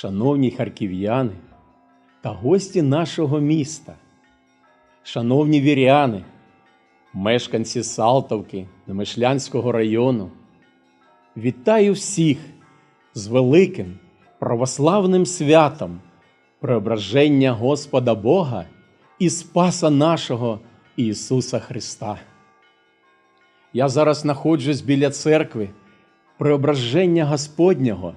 шановні харків'яни та гості нашого міста, шановні віряни, мешканці Салтовки Немишлянського району, вітаю всіх з великим православним святом преображення Господа Бога і Спаса нашого Ісуса Христа. Я зараз знаходжусь біля церкви Преображення Господнього,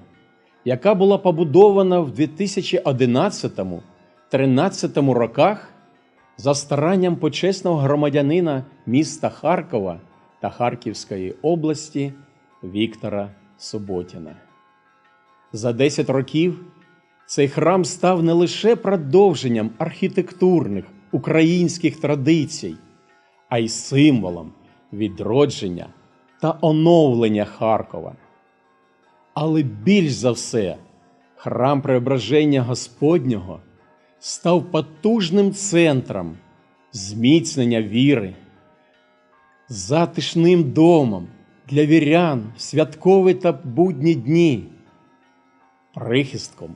яка була побудована в 2011-13 роках за старанням почесного громадянина міста Харкова та Харківської області Віктора Суботіна. За 10 років цей храм став не лише продовженням архітектурних українських традицій, а й символом відродження та оновлення Харкова. Але більш за все, храм Преображення Господнього став потужним центром зміцнення віри, затишним домом для вірян в святкові та будні дні, прихистком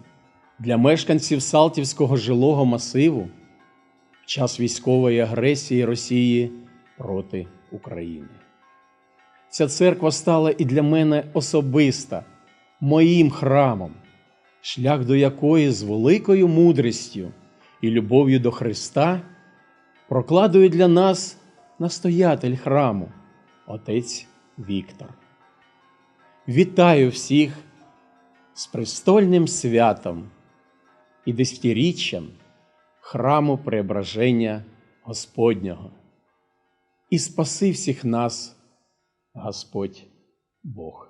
для мешканців Салтівського жилого масиву в час військової агресії Росії проти України. Ця церква стала і для мене особиста, моїм храмом, шлях до якої з великою мудрістю і любов'ю до Христа прокладує для нас настоятель храму, отець Віктор. Вітаю всіх з престольним святом і десятиріччям храму Преображення Господнього. І спаси всіх нас, Господь Бог.